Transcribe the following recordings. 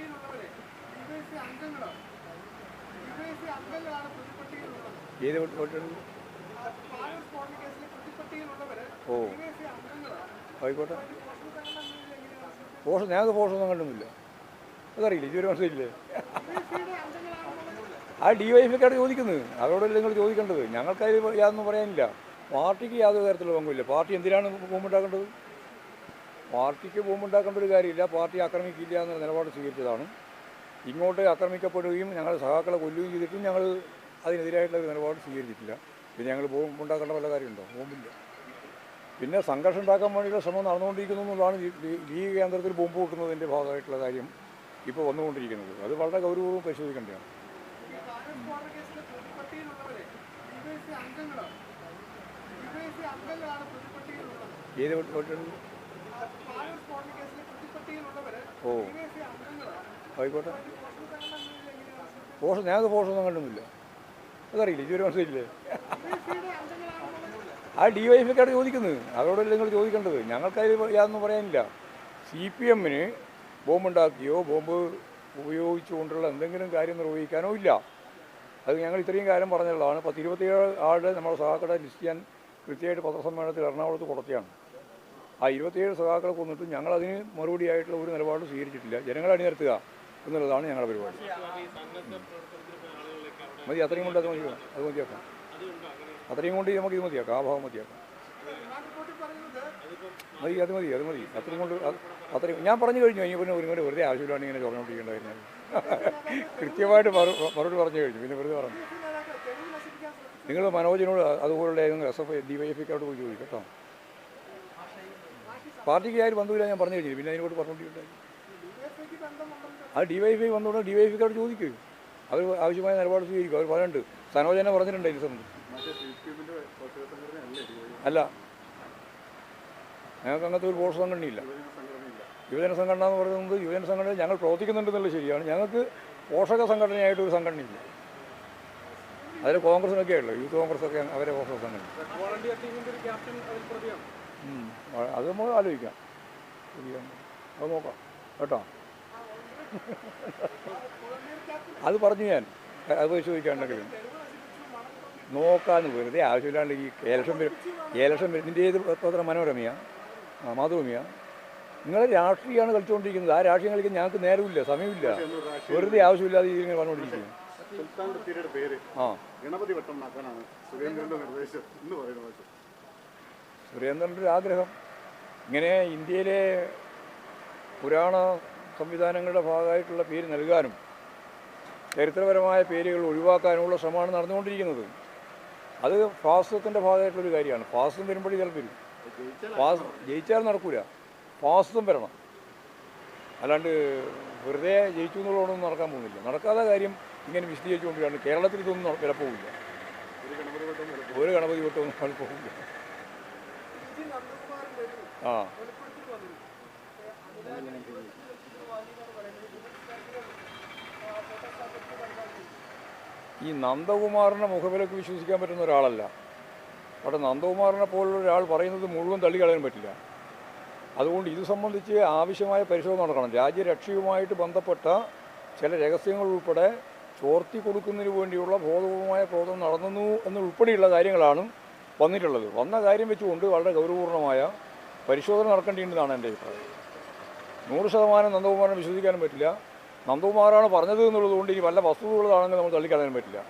പ്രതിപട്ടികയിലുള്ളവരെ അംഗങ്ങളാണ് അംഗങ്ങളാണ് പ്രതിപട്ടികയിലുള്ളത് ഏത് വോട്ടുണ്ട് ആ പാനൂർ സ്ഫോടന കേസിലെ പ്രതിപട്ടികയിലുള്ളവര് ഓ. അംഗങ്ങളാണ് ആയിക്കോട്ടെ പോഷൻ പോഷൻ കണ്ടുമില്ല അതറിയില്ല ഇതുവരെ മനസ്സിലില്ലേ ആ ഡി വൈ എഫിക്കാണ് ചോദിക്കുന്നത്. അവരോടല്ലേ നിങ്ങൾ ചോദിക്കേണ്ടത്? ഞങ്ങൾക്കതിൽ യാതൊന്നും പറയാനില്ല. പാർട്ടിക്ക് യാതൊരു തരത്തിലുള്ള പങ്കുമില്ല. പാർട്ടി എന്തിനാണ് ബോംബുണ്ടാക്കേണ്ടത് പാർട്ടിക്ക് ബോംബുണ്ടാക്കേണ്ട ഒരു കാര്യമില്ല. പാർട്ടി ആക്രമിക്കില്ല എന്ന നിലപാട് സ്വീകരിച്ചതാണ്. ഇങ്ങോട്ട് ആക്രമിക്കപ്പെടുകയും ഞങ്ങൾ സഹാക്കളെ കൊല്ലുകയും ചെയ്തിട്ടും ഞങ്ങൾ അതിനെതിരായിട്ടുള്ള ഒരു നിലപാട് സ്വീകരിച്ചിട്ടില്ല. പിന്നെ ഞങ്ങൾ ബോംബുണ്ടാക്കേണ്ട വല്ല കാര്യമുണ്ടോ? ബോംബില്ല പിന്നെ സംഘർഷം ഉണ്ടാക്കാൻ വേണ്ടിയുള്ള ശ്രമം നടന്നുകൊണ്ടിരിക്കുന്നു എന്നുള്ളതാണ് ഈ- കേന്ദ്രത്തിൽ ബോംബ് പൊട്ടുന്നതിന്റെ ഭാഗമായിട്ടുള്ള കാര്യം ഇപ്പോൾ വന്നുകൊണ്ടിരിക്കുന്നത്. അത് വളരെ ഗൗരവവും പരിശോധിക്കേണ്ടതാണ്. ഏത് ഓ. ആയിക്കോട്ടെ. പോഷൻ ഞങ്ങൾക്ക് പോഷൊന്നും കണ്ടുമില്ല അതറിയില്ല? ഇതുവരെ മനസ്സിലില്ലേ ആ ഡി വൈ എഫിക്കാണ് ചോദിക്കുന്നത്. അവരോടല്ലേ നിങ്ങൾ ചോദിക്കേണ്ടത്? ഞങ്ങൾക്കതിൽ യാതൊന്നും പറയാനില്ല. സി പി എമ്മിന് ബോംബുണ്ടാക്കിയോ ബോംബ് ഉപയോഗിച്ചുകൊണ്ടുള്ള എന്തെങ്കിലും കാര്യം നിർവഹിക്കാനോ ഇല്ല. അത് ഞങ്ങൾ ഇത്രയും കാര്യം പറഞ്ഞുള്ളതാണ്. പത്ത് ഇരുപത്തിയേഴ് ആളുടെ നമ്മുടെ സഹാക്കളെ ലിസ്റ്റ് ചെയ്യാൻ കൃത്യമായിട്ട് പത്രസമ്മേളനത്തിൽ എറണാകുളത്ത് കൊടുത്തിയാണ് ആ ഇരുപത്തിയേഴ് സഹാക്കളെ ഞങ്ങൾ ഞങ്ങളതിന് മറുപടിയായിട്ടുള്ള ഒരു നിലപാട് സ്വീകരിച്ചിട്ടില്ല. ജനങ്ങളെ അണിനിരത്തുക എന്നുള്ളതാണ് ഞങ്ങളുടെ പരിപാടി. മതി അത്രയും കൊണ്ട് അത് മതിയാക്കാം. അത് മതിയാക്കാം. അത്രയും കൊണ്ട് നമുക്ക് ഇത് മതിയാക്കാം. ആ ഭാഗം മതിയാക്കാം. മതി അത് മതി അത് മതി. അത്രയും കൊണ്ട് അത് അത്രയും ഞാൻ പറഞ്ഞു കഴിഞ്ഞു. ഇനി പിന്നെ ഒരു കൂടെ വെറുതെ ആവശ്യമില്ലാണ്ട് ഇങ്ങനെ ചൊറഞ്ഞോണ്ടിരിക്കേണ്ടായിരുന്നു കൃത്യമായിട്ട് മറു മറുപടി പറഞ്ഞു കഴിഞ്ഞു. പിന്നെ വെറുതെ പറഞ്ഞു. നിങ്ങൾ മനോജിനോട് അതുപോലുള്ള ഏതെങ്കിലും S F D Y F ഐക്കോട് പോയി ചോദിക്കും കേട്ടോ. പാർട്ടിക്ക് ആര് ബന്ധമില്ല ഞാൻ പറഞ്ഞു കഴിഞ്ഞു പിന്നെ അതിനോട് പറഞ്ഞുകൊണ്ടിരിക്കണ്ടായി അത് ഡി വൈ ഫൈ വന്നുകൊണ്ട് ഡി വൈ എഫ് ഐക്കോട് ചോദിക്കും. അവർ ആവശ്യമായ നിലപാട് സ്വീകരിക്കും. അവർ പറയുന്നുണ്ട് സനോജന പറഞ്ഞിട്ടുണ്ട് ഇതിനെ സംബന്ധിച്ച് അല്ല. ഞങ്ങൾക്ക് അങ്ങനത്തെ ഒരു പോഷക സംഘടനയില്ല യുവജന സംഘടന എന്ന് പറയുന്നത് യുവജന സംഘടന ഞങ്ങൾ പ്രവർത്തിക്കുന്നുണ്ടെന്നുള്ളത് ശരിയാണ്. ഞങ്ങൾക്ക് പോഷക സംഘടനയായിട്ട് ഒരു സംഘടനയില്ല. അതിൽ കോൺഗ്രസിനൊക്കെയുള്ളൂ യൂത്ത് കോൺഗ്രസ് ഒക്കെ അവരെ പോഷക സംഘടന അത് നമ്മൾ ആലോചിക്കാം. അത് നോക്കാം. കേട്ടോ? അത് പറഞ്ഞു ഞാൻ. അത് പരിശോധിക്കാണ്ടെങ്കിലും നോക്കാന്ന് വെറുതെ ആവശ്യമില്ലാണ്ട് ഈ ഏലക്ഷം വരും. ഏലക്ഷം വരും. നിന്റെ ഏത് പത്രം മനോരമയാ? ആ മാതൃഭൂമിയാ? നിങ്ങൾ രാഷ്ട്രീയമാണ് കളിച്ചുകൊണ്ടിരിക്കുന്നത് ആ രാഷ്ട്രീയം കളിക്കാൻ ഞങ്ങൾക്ക് നേരമില്ല സമയമില്ല. വെറുതെ ആവശ്യമില്ലാതെ ഇങ്ങനെ പറഞ്ഞുകൊണ്ടിരിക്കുന്നു. സുൽത്താൻ ബത്തേരിയുടെ പേര്. ആ. ഗണപതി വട്ടം എന്നാക്കാനാണ് സുരേന്ദ്രന്റെ നിർദ്ദേശം എന്ന് പറയുന്നത് സുരേന്ദ്രന്റെ ആഗ്രഹം. ഇങ്ങനെ ഇന്ത്യയിലെ പുരാണ സംവിധാനങ്ങളുടെ ഭാഗമായിട്ടുള്ള പേര് നൽകാനും ചരിത്രപരമായ പേരുകൾ ഒഴിവാക്കാനുമുള്ള ശ്രമമാണ് നടന്നുകൊണ്ടിരിക്കുന്നത്. അത് ഫാസ്തത്തിന്റെ ഭാഗമായിട്ടുള്ളൊരു കാര്യമാണ്. ഫാസിസം വരുമ്പോഴേ ചിലപ്പോൾ വരും. ഫാസ് ജയിച്ചാൽ നടക്കൂല. ഫാസിസം വരണം. അല്ലാണ്ട് വെറുതെ ജയിച്ചു എന്നുള്ളതൊന്നും നടക്കാൻ പോകുന്നില്ല. നടക്കാത്ത കാര്യം ഇങ്ങനെ വിശദീകരിച്ചുകൊണ്ടിരിക്കുകയാണ്. കേരളത്തിൽ ഇതൊന്നും വിലപ്പോവില്ല. ഒരു ഗണപതി വട്ടമൊന്നും വിലപ്പോവില്ല ആ. ഈ നന്ദകുമാറിനെ മുഖവിലക്ക് വിശ്വസിക്കാൻ പറ്റുന്ന ഒരാളല്ല. അവിടെ നന്ദകുമാറിനെ പോലുള്ള ഒരാൾ പറയുന്നത് മുഴുവൻ തള്ളിക്കളയാൻ പറ്റില്ല. അതുകൊണ്ട് ഇത് സംബന്ധിച്ച് ആവശ്യമായ പരിശോധന നടക്കണം. രാജ്യരക്ഷയുമായിട്ട് ബന്ധപ്പെട്ട ചില രഹസ്യങ്ങൾ ഉൾപ്പെടെ ചോർത്തി കൊടുക്കുന്നതിന് വേണ്ടിയുള്ള ബോധപൂർവമായ പ്രവർത്തനം നടന്നു എന്നുൾപ്പെടെയുള്ള കാര്യങ്ങളാണ് വന്നിട്ടുള്ളത്. വന്ന കാര്യം വെച്ചുകൊണ്ട് വളരെ ഗൗരവപൂർണമായ പരിശോധന നടക്കേണ്ടതാണ് എന്റെ അഭിപ്രായം. നൂറ് ശതമാനം നന്ദകുമാറിനെ വിശ്വസിക്കാനും പറ്റില്ല. നന്ദകുമാറാണ് പറഞ്ഞത് എന്നുള്ളതുകൊണ്ട് ഇനി വല്ല വസ്തുതകളാണെങ്കിൽ നമ്മൾ തള്ളിക്കളയാൻ പറ്റില്ല.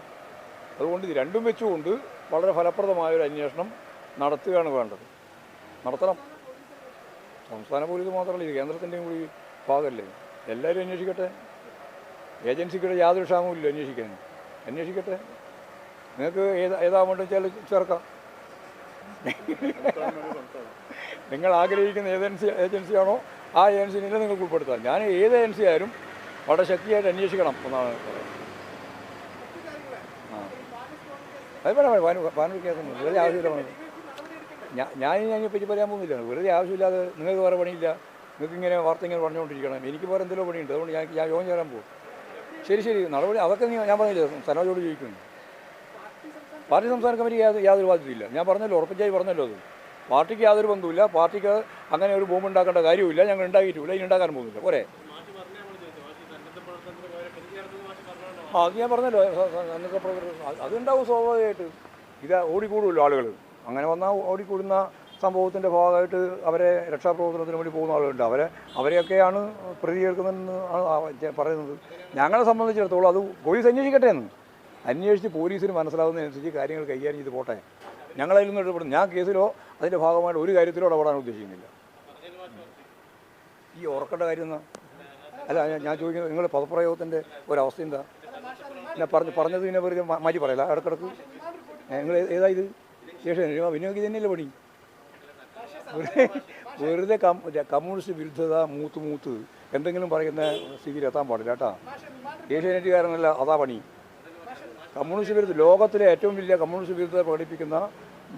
അതുകൊണ്ട് ഇത് രണ്ടും വെച്ചുകൊണ്ട് വളരെ ഫലപ്രദമായ ഒരു അന്വേഷണം നടത്തുകയാണ് വേണ്ടത്. നടത്തണം. സംസ്ഥാന പോലീസ് മാത്രമല്ല ഇത് കേന്ദ്രത്തിന്റെയും കൂടി ഭാഗമല്ലേ? എല്ലാവരും അന്വേഷിക്കട്ടെ. ഏജൻസിക്കിടെ യാതൊരു ക്ഷാമവും ഇല്ല അന്വേഷിക്കാൻ. അന്വേഷിക്കട്ടെ. നിങ്ങൾക്ക് ഏതാ ഏതാ വേണ്ടത് വെച്ചാൽ ചേർക്കാം. നിങ്ങൾ ആഗ്രഹിക്കുന്ന ഏജൻസി ഏജൻസിയാണോ ആ ഏജൻസിനെ നിങ്ങൾക്ക് ഉൾപ്പെടുത്താം. ഞാൻ ഏത് ഏജൻസി ആയാലും വളരെ ശക്തിയായിട്ട് അന്വേഷിക്കണം എന്നാണ് പറയുന്നത്. അത് വേണം പാനൂർ കേസ് വെറുതെ ആവശ്യമില്ല ഞാൻ ഞാൻ അതിനെ പറ്റി പറയാൻ പോകുന്നില്ല. വെറുതെ ആവശ്യമില്ലാതെ നിങ്ങൾക്ക് വേറെ പണിയില്ല. നിങ്ങൾക്ക് ഇങ്ങനെ വാർത്ത ഇങ്ങനെ പറഞ്ഞുകൊണ്ടിരിക്കണം എനിക്ക് വേറെ എന്തെങ്കിലും പണിയുണ്ട്. അതുകൊണ്ട് ഞാൻ ഞാൻ യോഗം ചേരാൻ പോകും. ശരി ശരി. നടപടി അതൊക്കെ ഞാൻ പറഞ്ഞില്ല? സനോജോട് ചോദിക്കുന്നു. പാർട്ടി സംസ്ഥാന കമ്മിറ്റി യാതൊരു യാതൊരു ബാധ്യതയില്ല. ഞാൻ പറഞ്ഞല്ലോ ഉറപ്പിച്ചായി പറഞ്ഞല്ലോ അത്. പാർട്ടിക്ക് യാതൊരു ബന്ധവുമില്ല. പാർട്ടിക്ക് അങ്ങനെ ഒരു ബോംബ് ഉണ്ടാക്കേണ്ട കാര്യമില്ല ഞങ്ങൾ ഉണ്ടാക്കിയിട്ടില്ല. ഇനി ഉണ്ടാക്കാൻ പോകുന്നില്ല. പോരെ. ആ അത് ഞാൻ പറഞ്ഞല്ലോ. അതുണ്ടാവും സ്വാഭാവികമായിട്ട്. ഇത് ഓടിക്കൂടുമല്ലോ ആളുകൾ അങ്ങനെ വന്നാൽ ഓടിക്കൂടുന്ന സംഭവത്തിന്റെ ഭാഗമായിട്ട് അവരെ രക്ഷാപ്രവർത്തനത്തിന് വേണ്ടി പോകുന്ന ആളുകളുണ്ട്. അവരെ അവരെയൊക്കെയാണ് പ്രതി കേൾക്കുന്നതെന്ന് ആണ് പറയുന്നത്. ഞങ്ങളെ സംബന്ധിച്ചിടത്തോളം അത് പോലീസ് അന്വേഷിക്കട്ടെ എന്ന്. അന്വേഷിച്ച് പോലീസിന് മനസ്സിലാവുന്നതനുസരിച്ച് കാര്യങ്ങൾ കൈകാര്യം ചെയ്ത് പോട്ടെ. ഞങ്ങളതിൽ നിന്ന് ഇടപെടും. ഞാൻ കേസിലോ അതിന്റെ ഭാഗമായിട്ട് ഒരു കാര്യത്തിലോ ഇടപെടാൻ ഉദ്ദേശിക്കുന്നില്ല. ഈ ഉറക്കേണ്ട കാര്യം എന്നാ അല്ല ഞാൻ- ചോദിക്കുന്നത് നിങ്ങൾ പദപ്രയോഗത്തിന്റെ ഒരവസ്ഥ എന്താ? ഞാൻ പറഞ്ഞു പറഞ്ഞത് പിന്നെ വെറുതെ മാറ്റി പറയല. ഇടക്കിടക്ക്. നിങ്ങൾ ഏതാ ഇത്? ശേഷം വിനിയോഗി തന്നെയല്ലേ പണി? വെറുതെ കമ്മ്യൂണിസ്റ്റ് വിരുദ്ധത മൂത്ത് മൂത്ത്. എന്തെങ്കിലും പറയുന്ന സ്ഥിതിയിൽ എത്താൻ പാടില്ല കേട്ടാ. ഏഷ്യാനെറ്റുകാരനല്ല അതാ പണി. കമ്മ്യൂണിസ്റ്റ് വിരുദ്ധ ലോകത്തിലെ ഏറ്റവും വലിയ കമ്മ്യൂണിസ്റ്റ് വിരുദ്ധത പ്രകടിപ്പിക്കുന്ന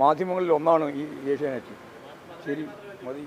മാധ്യമങ്ങളിൽ ഒന്നാണ് ഈ ഏഷ്യാനെറ്റ്. ശരി മതി.